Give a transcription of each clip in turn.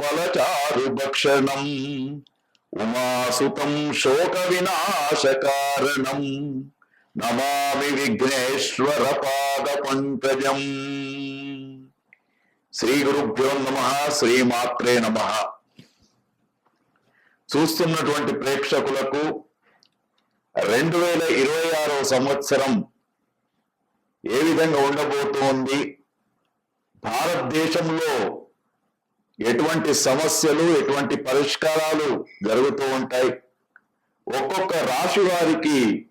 ఫలచారు భక్షణం. ఉమాసుతం శోక వినాశకారణం నమామి విఘ్నేశ్వర పాద పంకజం. శ్రీ గురుభ్యో నమ శ్రీమాత్రే నమ. చూస్తున్నటువంటి ప్రేక్షకులకు రెండు వేల ఇరవై ఆరో సంవత్సరం ఏ విధంగా ఉండబోతోంది? భారతదేశంలో ఎటువంటి సమస్యలు ఎటువంటి పరిష్కారాలు జరుగుతూ ఉంటాయి? ఒక్కొక్క రాశి వారికి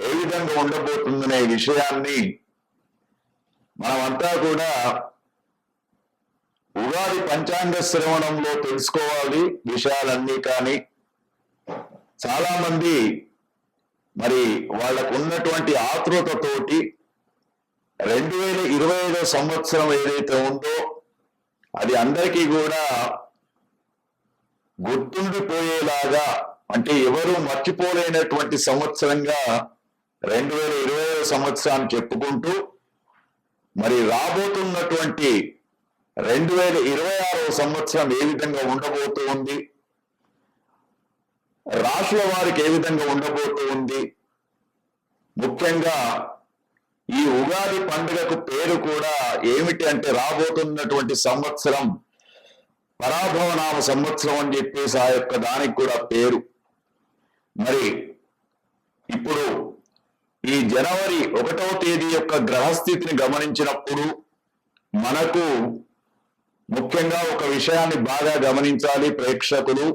ఏ విధంగా ఉండబోతుందనే విషయాన్ని మనమంతా కూడా ఉగాది పంచాంగ శ్రవణంలో తెలుసుకోవాలి విషయాలన్నీ కానీ. చాలా మంది మరి వాళ్ళకు ఉన్నటువంటి ఆతృతతోటి రెండు వేల ఇరవై ఐదో సంవత్సరం ఏదైతే ఉందో అది అందరికీ కూడా గుర్తుండిపోయేలాగా అంటే ఎవరు మర్చిపోలేనటువంటి సంవత్సరంగా రెండు వేల ఇరవై ఐదో సంవత్సరాన్ని చెప్పుకుంటూ మరి రాబోతున్నటువంటి రెండు వేల ఇరవై ఆరో సంవత్సరం ఏ విధంగా ఉండబోతూ ఉంది రాష్ట్ర వారికి ఏ విధంగా ఉండబోతూ ఉంది ముఖ్యంగా ఈ ఉగాది పండుగకు పేరు కూడా ఏమిటి అంటే రాబోతున్నటువంటి సంవత్సరం పరాభవనామ సంవత్సరం అని చెప్పేసి ఆ యొక్క దానికి కూడా పేరు. మరి ఇప్పుడు ఈ జనవరి ఒకటవ తేదీ యొక్క గ్రహస్థితిని గమనించినప్పుడు మనకు ముఖ్యంగా ఒక విషయాన్ని బాగా గమనించాలి ప్రేక్షకులు.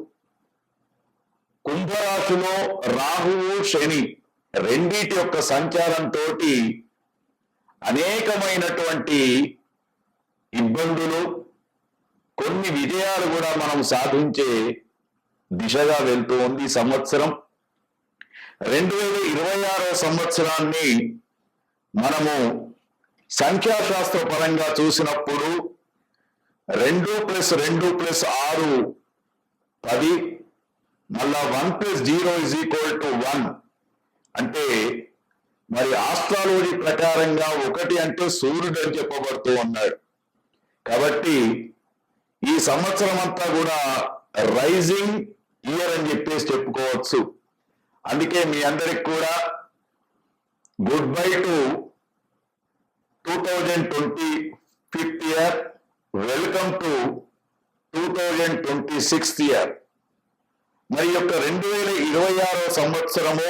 కుంభరాశిలో రాహువు శని రెండిటి యొక్క సంచారంతో అనేకమైనటువంటి ఇబ్బందులు కొన్ని విజయాలు కూడా మనం సాధించే దిశగా వెళ్తూ ఉంది సంవత్సరం. రెండు వేల ఇరవై ఆరో సంవత్సరాన్ని మనము సంఖ్యాశాస్త్ర పరంగా చూసినప్పుడు రెండు ప్లస్ రెండు ప్లస్ ఆరు పది మళ్ళా one plus zero is equal to one. అంటే మరి ఆస్ట్రాలజీ ప్రకారంగా ఒకటి అంటే సూర్యుడు అని చెప్పబడుతూ ఉన్నాడు. కాబట్టి ఈ సంవత్సరం అంతా కూడా రైజింగ్ ఇయర్ అని చెప్పేసి చెప్పుకోవచ్చు. అందుకే మీ అందరికి కూడా goodbye to two thousand twenty fifth year welcome to two thousand twenty sixth year మరి యొక్క రెండు వేల ఇరవై ఆరో సంవత్సరము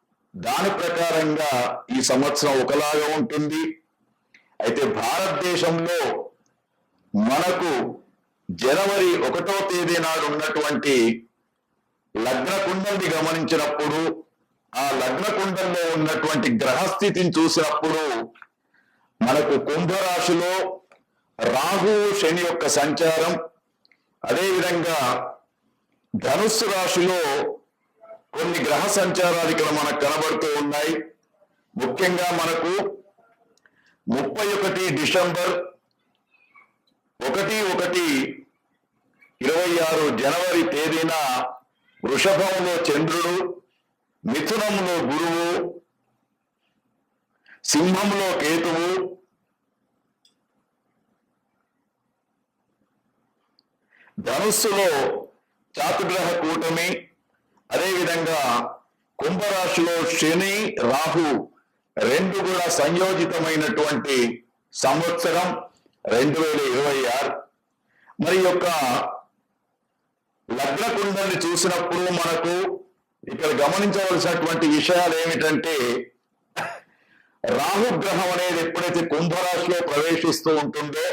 దాని ప్రకారంగా ఈ సంవత్సరం ఒకలాగా ఉంటుంది. అయితే భారతదేశంలో మనకు జనవరి ఒకటో తేదీ నాడు ఉన్నటువంటి లగ్న కుండల్ని గమనించినప్పుడు ఆ లగ్న కుండంలో ఉన్నటువంటి గ్రహస్థితిని చూసినప్పుడు మనకు కుంభరాశిలో రాహు శని యొక్క సంచారం అదేవిధంగా ధనుస్సు రాశిలో కొన్ని గ్రహ సంచారాలు ఇక్కడ మనకు కనబడుతూ ఉన్నాయి. ముఖ్యంగా మనకు ముప్పై ఒకటి డిసెంబర్ ఒకటి ఒకటి ఇరవై ఆరు జనవరి తేదీన వృషభంలో చంద్రుడు మిథునంలో గురువు సింహంలో కేతువు ధనుస్సులో చాతుగ్రహ కూటమి అదేవిధంగా కుంభరాశిలో శని రాహు రెండు కూడా సంయోజితమైనటువంటి సంవత్సరం రెండు వేల ఇరవై ఆరు. మరి యొక్క లగ్న కుండల్ని చూసినప్పుడు మనకు ఇక్కడ గమనించవలసినటువంటి విషయాలు ఏమిటంటే రాహుగ్రహం అనేది ఎప్పుడైతే కుంభరాశిలో ప్రవేశిస్తూ ఉంటుందో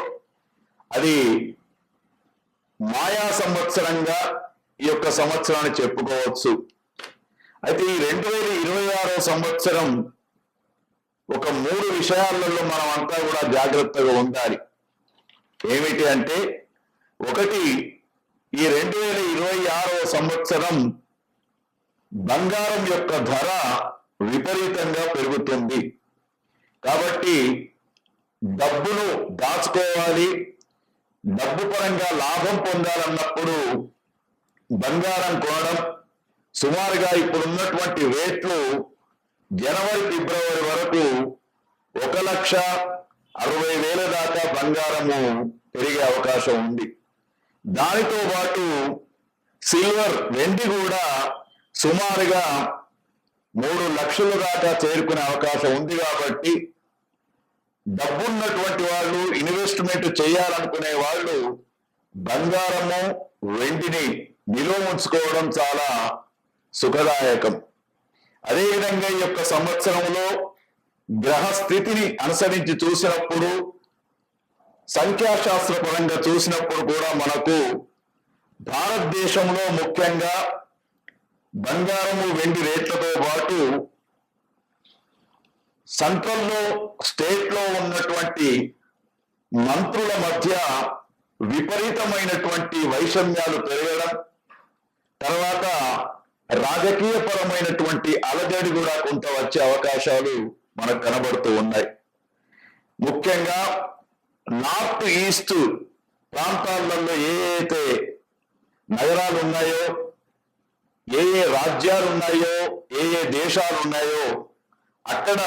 అది మాయా సంవత్సరంగా ఈ యొక్క సంవత్సరాన్ని చెప్పుకోవచ్చు. అయితే ఈ రెండు వేల ఇరవై ఆరో సంవత్సరం ఒక మూడు విషయాలలో మనం అంతా కూడా జాగ్రత్తగా ఉండాలి. ఏమిటి అంటే ఒకటి ఈ రెండు వేల ఇరవై ఆరో సంవత్సరం బంగారం యొక్క ధర విపరీతంగా పెరుగుతుంది. కాబట్టి డబ్బును దాచుకోవాలి డబ్బు పరంగా లాభం పొందాలన్నప్పుడు బంగారం కొనడం సుమారుగా ఇప్పుడున్నటువంటి రేట్లు జనవరి ఫిబ్రవరి వరకు ఒక లక్ష అరవై వేల దాకా బంగారము పెరిగే అవకాశం ఉంది. దానితో పాటు సిల్వర్ వెండి కూడా సుమారుగా మూడు లక్షల దాకా చేరుకునే అవకాశం ఉంది కాబట్టి డబ్బున్నటువంటి వాళ్ళు ఇన్వెస్ట్మెంట్ చేయాలనుకునే వాళ్ళు బంగారము వెండిని నిలువ ఉంచుకోవడం చాలా సుఖదాయకం. అదేవిధంగా ఈ యొక్క సంవత్సరంలో గ్రహ స్థితిని అనుసరించి చూసినప్పుడు సంఖ్యాశాస్త్ర పరంగా చూసినప్పుడు కూడా మనకు భారతదేశంలో ముఖ్యంగా బంగారము వెండి రేట్లతో పాటు సెంట్రల్లో స్టేట్లో ఉన్నటువంటి మంత్రుల మధ్య విపరీతమైనటువంటి వైషమ్యాలు పెరగడం తర్వాత రాజకీయపరమైనటువంటి అలజడి కూడా కొంత వచ్చే అవకాశాలు మనకు కనబడుతూ ఉన్నాయి. ముఖ్యంగా నార్త్ ఈస్ట్ ప్రాంతాలలో ఏ అయితే నగరాలు ఉన్నాయో ఏ ఏ రాజ్యాలు ఉన్నాయో ఏ ఏ దేశాలు ఉన్నాయో అక్కడ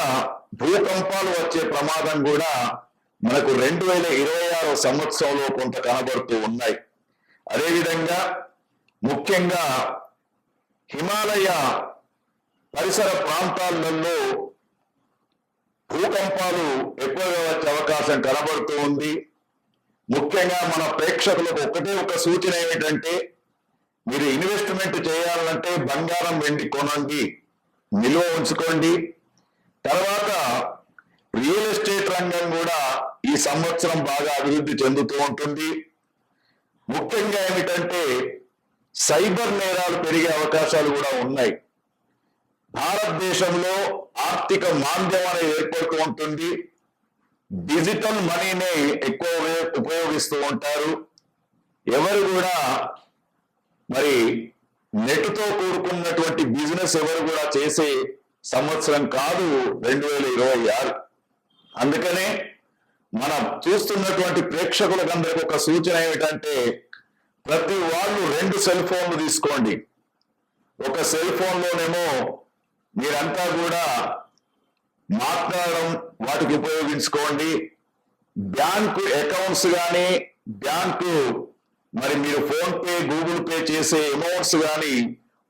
భూకంపాలు వచ్చే ప్రమాదం కూడా మనకు రెండు వేల ఇరవై ఆరో సంవత్సరంలో కొంత కనబడుతూ ఉన్నాయి. అదేవిధంగా ముఖ్యంగా హిమాలయ పరిసర ప్రాంతాలలో భూకంపాలు ఎక్కువగా వచ్చే అవకాశం కనబడుతూ ఉంది. ముఖ్యంగా మన ప్రేక్షకులకు ఒకటే ఒక సూచన ఏమిటంటే మీరు ఇన్వెస్ట్మెంట్ చేయాలంటే బంగారం వెండి కొనండి నిల్వ ఉంచుకోండి. తర్వాత రియల్ ఎస్టేట్ రంగం కూడా ఈ సంవత్సరం బాగా అభివృద్ధి చెందుతూ ఉంటుంది. ముఖ్యంగా ఏమిటంటే సైబర్ నేరాలు పెరిగే అవకాశాలు కూడా ఉన్నాయి. భారతదేశంలో ఆర్థిక మాంద్యం అనేది ఏర్పడుతూ ఉంటుంది. డిజిటల్ మనీని ఎక్కువ ఉపయోగిస్తూ ఉంటారు. ఎవరు కూడా మరి నెట్తో కూడుకున్నటువంటి బిజినెస్ ఎవరు కూడా చేసే సంవత్సరం కాదు రెండు వేల ఇరవై ఆరు. అందుకనే మనం చూస్తున్నటువంటి ప్రేక్షకులకందరికి ఒక సూచన ఏమిటంటే ప్రతి వాళ్ళు రెండు సెల్ ఫోన్లు తీసుకోండి. ఒక సెల్ ఫోన్లోనేమో మీరంతా కూడా మాట్లాడడం వాటికి ఉపయోగించుకోండి. బ్యాంకు అకౌంట్స్ కానీ బ్యాంకు మరి మీరు ఫోన్ పే గూగుల్ పే చేసే అమౌంట్స్ కానీ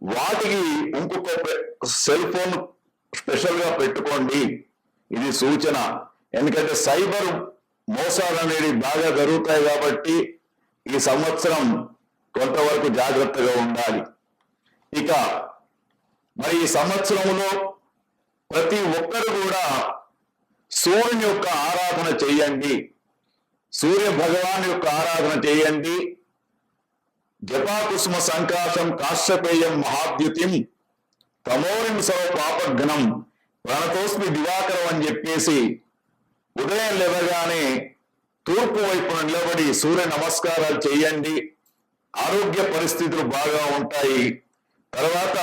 వాటికి ఇంకొక సెల్ ఫోన్ స్పెషల్గా పెట్టుకోండి. ఇది సూచన. ఎందుకంటే సైబర్ మోసాలు అనేది బాగా జరుగుతాయి కాబట్టి ఈ సంవత్సరం కొంతవరకు జాగ్రత్తగా ఉండాలి. ఇక మరి ఈ సంవత్సరంలో ప్రతి ఒక్కరు కూడా సూర్యుని యొక్క ఆరాధన చేయండి. సూర్య భగవాన్ యొక్క ఆరాధన చేయండి. జపాకుసుమ సంకాశం కాశ్యపేయం మహాద్యుతిం తమోరిం సర్వ పాపఘ్నం ప్రణతోస్మి దివాకరం అని చెప్పేసి ఉదయం లేవగానే తూర్పు వైపున నిలబడి సూర్య నమస్కారాలు చేయండి. ఆరోగ్య పరిస్థితులు బాగా ఉంటాయి. తర్వాత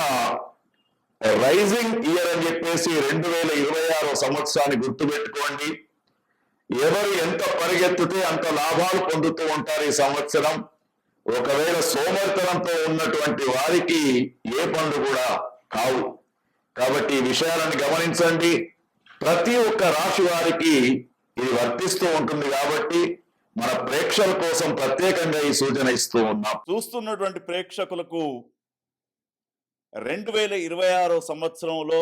రైజింగ్ ఇయర్ అని చెప్పేసి రెండు వేల ఇరవై ఆరో సంవత్సరాన్ని గుర్తుపెట్టుకోండి. ఎవరు ఎంత పరిగెత్తితే అంత లాభాలు పొందుతూ ఉంటారు ఈ సంవత్సరం. ఒకవేళ సోమర్తనంతో ఉన్నటువంటి వారికి ఏ పనులు కూడా కావు. కాబట్టి ఈ విషయాలను గమనించండి. ప్రతి ఒక్క రాశి వారికి ఇది వర్తిస్తూ ఉంటుంది కాబట్టి మన ప్రేక్షకుల కోసం ప్రత్యేకంగా ఈ సూచన ఇస్తూ ఉన్నాం. చూస్తున్నటువంటి ప్రేక్షకులకు రెండు వేల ఇరవై ఆరో సంవత్సరంలో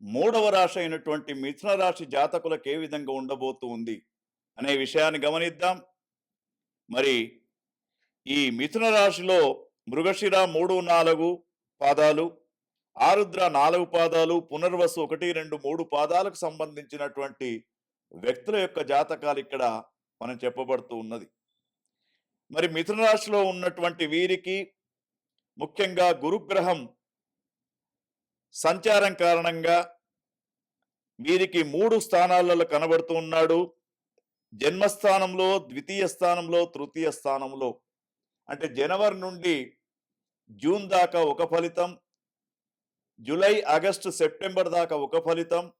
మూడవ రాశి అయినటువంటి మిథున రాశి జాతకులకు ఏ విధంగా ఉండబోతూ ఉంది అనే విషయాన్ని గమనిద్దాం. మరి ఈ మిథున రాశిలో మృగశిర మూడు నాలుగు పాదాలు ఆరుద్ర నాలుగు పాదాలు పునర్వసు ఒకటి రెండు మూడు పాదాలకు సంబంధించినటువంటి వ్యక్తుల యొక్క జాతకాలు ఇక్కడ మనం చెప్పబడుతూ ఉన్నది. మరి మిథున రాశిలో ఉన్నటువంటి వీరికి ముఖ్యంగా గురుగ్రహం సంచారం కారణంగా వీరికి మూడు స్థానాలలో కనబడుతూ ఉన్నాడు. జన్మస్థానంలో ద్వితీయ స్థానంలో తృతీయ స్థానంలో. అంటే జనవరి నుండి జూన్ దాకా ఒక ఫలితం జూలై ఆగస్టు సెప్టెంబర్ దాకా ఒక ఫలితం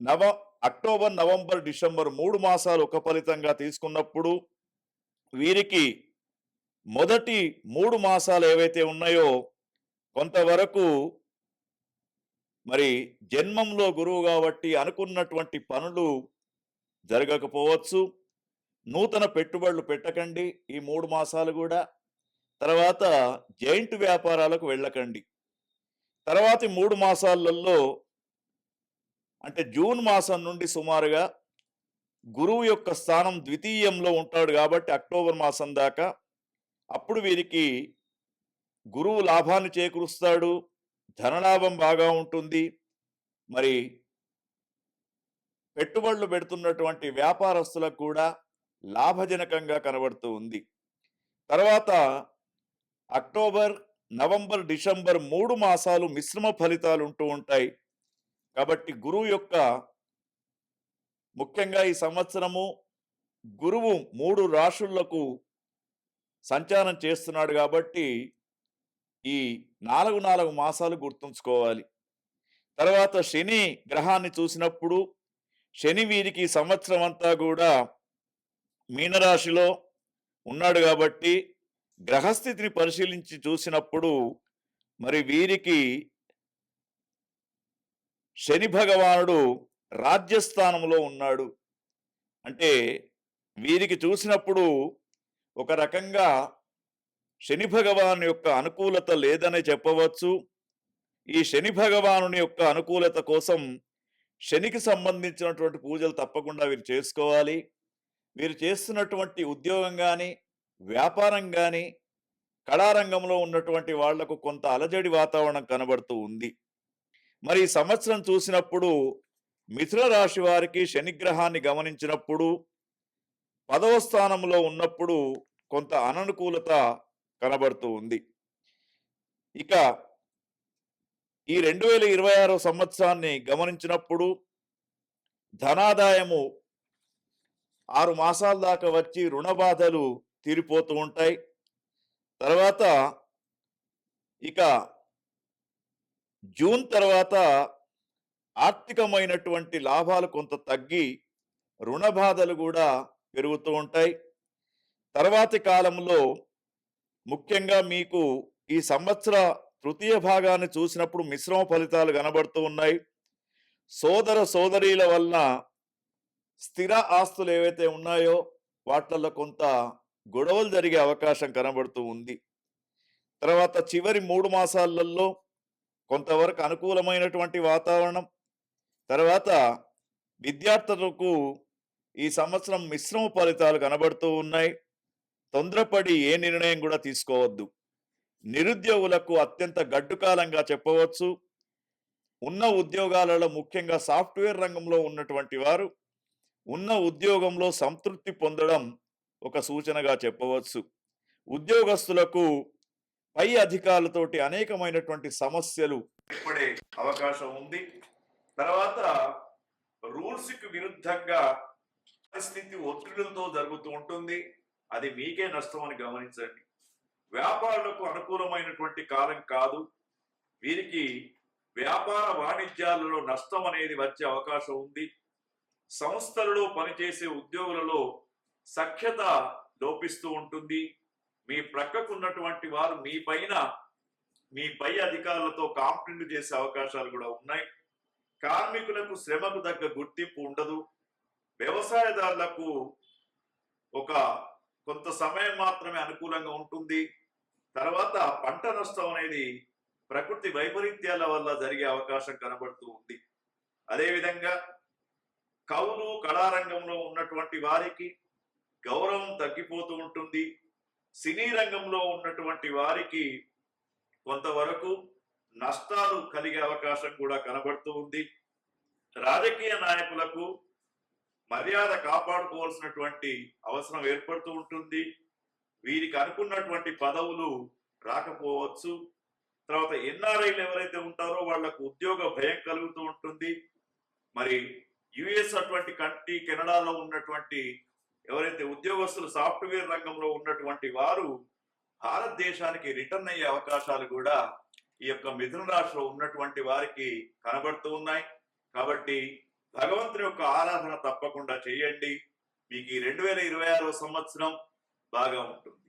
నవ అక్టోబర్ నవంబర్ డిసెంబర్ మూడు మాసాలు ఒక ఫలితంగా తీసుకున్నప్పుడు వీరికి మొదటి మూడు మాసాలు ఏవైతే ఉన్నాయో కొంతవరకు మరి జన్మంలో గురువు కాబట్టి అనుకున్నటువంటి పనులు జరగకపోవచ్చు. నూతన పెట్టుబడులు పెట్టకండి ఈ మూడు మాసాలు కూడా. తర్వాత జైంట్ వ్యాపారాలకు వెళ్ళకండి. తర్వాతి మూడు మాసాలలో అంటే జూన్ మాసం నుండి సుమారుగా గురువు యొక్క స్థానం ద్వితీయంలో ఉంటాడు కాబట్టి అక్టోబర్ మాసం దాకా అప్పుడు వీరికి గురువు లాభాన్ని చేకూరుస్తాడు ధనలాభం బాగా ఉంటుంది. మరి పెట్టుబడులు పెడుతున్నటువంటి వ్యాపారస్తులకు కూడా లాభజనకంగా కనబడుతూ ఉంది. తర్వాత అక్టోబర్ నవంబర్ డిసెంబర్ మూడు మాసాలు మిశ్రమ ఫలితాలు ఉంటూ ఉంటాయి. కాబట్టి గురువు యొక్క ముఖ్యంగా ఈ సంవత్సరము గురువు మూడు రాశులకు సంచారం చేస్తున్నాడు కాబట్టి ఈ నాలుగు నాలుగు మాసాలు గుర్తుంచుకోవాలి. తర్వాత శని గ్రహాన్ని చూసినప్పుడు శని వీరికి సంవత్సరం అంతా కూడా మీనరాశిలో ఉన్నాడు కాబట్టి గ్రహస్థితిని పరిశీలించి చూసినప్పుడు మరి వీరికి శని భగవానుడు రాజ్యస్థానంలో ఉన్నాడు. అంటే వీరికి చూసినప్పుడు ఒక రకంగా శని భగవాను యొక్క అనుకూలత లేదనే చెప్పవచ్చు. ఈ శని భగవానుని యొక్క అనుకూలత కోసం శనికి సంబంధించినటువంటి పూజలు తప్పకుండా వీరు చేసుకోవాలి. వీరు చేస్తున్నటువంటి ఉద్యోగం కానీ వ్యాపారం కానీ కళారంగంలో ఉన్నటువంటి వాళ్ళకు కొంత అలజడి వాతావరణం కనబడుతూ ఉంది. మరి ఈ సంవత్సరం చూసినప్పుడు మిథున రాశి వారికి శనిగ్రహాన్ని గమనించినప్పుడు పదవ స్థానంలో ఉన్నప్పుడు కొంత అననుకూలత కనబడుతూ ఉంది. ఇక ఈ రెండు వేల ఇరవై ఆరో సంవత్సరాన్ని గమనించినప్పుడు ధనాదాయము ఆరు మాసాల దాకా వచ్చి రుణ బాధలు తీరిపోతూ ఉంటాయి. తర్వాత ఇక జూన్ తర్వాత ఆర్థికమైనటువంటి లాభాలు కొంత తగ్గి రుణ బాధలు కూడా పెరుగుతూ ఉంటాయి. తర్వాతి కాలంలో ముఖ్యంగా మీకు ఈ సంవత్సర తృతీయ భాగాన్ని చూసినప్పుడు మిశ్రమ ఫలితాలు కనబడుతూ ఉన్నాయి. సోదర సోదరీల వలన స్థిర ఆస్తులు ఏవైతే ఉన్నాయో వాటిల్లో కొంత గొడవలు జరిగే అవకాశం కనబడుతూ ఉంది. తర్వాత చివరి మూడు మాసాలలో కొంతవరకు అనుకూలమైనటువంటి వాతావరణం. తర్వాత విద్యార్థులకు ఈ సంవత్సరం మిశ్రమ ఫలితాలు కనబడుతూ ఉన్నాయి. తొందరపడి ఏ నిర్ణయం కూడా తీసుకోవద్దు. నిరుద్యోగులకు అత్యంత గడ్డుకాలంగా చెప్పవచ్చు. ఉన్న ఉద్యోగాలలో ముఖ్యంగా సాఫ్ట్వేర్ రంగంలో ఉన్నటువంటి వారు ఉన్న ఉద్యోగంలో సంతృప్తి పొందడం ఒక సూచనగా చెప్పవచ్చు. ఉద్యోగస్తులకు పై అధికారులతోటి అనేకమైనటువంటి సమస్యలు ఏర్పడే అవకాశం ఉంది. తర్వాత రూల్స్కి విరుద్ధంగా పరిస్థితి ఒత్తిడులతో జరుగుతూ ఉంటుంది. అది మీకే నష్టం అని గమనించండి. వ్యాపారులకు అనుకూలమైనటువంటి కాలం కాదు. వీరికి వ్యాపార వాణిజ్యాలలో నష్టం అనేది వచ్చే అవకాశం ఉంది. సంస్థలలో పనిచేసే ఉద్యోగులలో సఖ్యత లోపిస్తూ ఉంటుంది. మీ ప్రక్కకు ఉన్నటువంటి వారు మీ పైన మీ పై అధికారులతో కాంప్లైంట్ చేసే అవకాశాలు కూడా ఉన్నాయి. కార్మికులకు శ్రమకు తగ్గ గుర్తింపు ఉండదు. వ్యవసాయదారులకు ఒక కొంత సమయం మాత్రమే అనుకూలంగా ఉంటుంది. తర్వాత పంట నష్టం అనేది ప్రకృతి వైపరీత్యాల వల్ల జరిగే అవకాశం కనబడుతూ ఉంది. అదేవిధంగా కవులు కళారంగంలో ఉన్నటువంటి వారికి గౌరవం తగ్గిపోతూ ఉంటుంది. సినీ రంగంలో ఉన్నటువంటి వారికి కొంతవరకు నష్టాలు కలిగే అవకాశం కూడా కనబడుతూ ఉంది. రాజకీయ నాయకులకు మర్యాద కాపాడుకోవాల్సినటువంటి అవసరం ఏర్పడుతూ ఉంటుంది. వీరికి అనుకున్నటువంటి పదవులు రాకపోవచ్చు. తర్వాత ఎన్ఆర్ఐలు ఎవరైతే ఉంటారో వాళ్ళకు ఉద్యోగ భయం కలుగుతూ ఉంటుంది. మరి యుఎస్ అటువంటి కంట్రీ కెనడాలో ఉన్నటువంటి ఎవరైతే ఉద్యోగస్తులు సాఫ్ట్వేర్ రంగంలో ఉన్నటువంటి వారు భారతదేశానికి రిటర్న్ అయ్యే అవకాశాలు కూడా ఈ యొక్క మిథున రాశిలో ఉన్నటువంటి వారికి కనబడుతూ ఉన్నాయి. కాబట్టి భగవంతుని యొక్క ఆరాధన తప్పకుండా చేయండి. మీకు ఈ రెండు వేల ఇరవై ఆరో సంవత్సరం బాగా ఉంటుంది.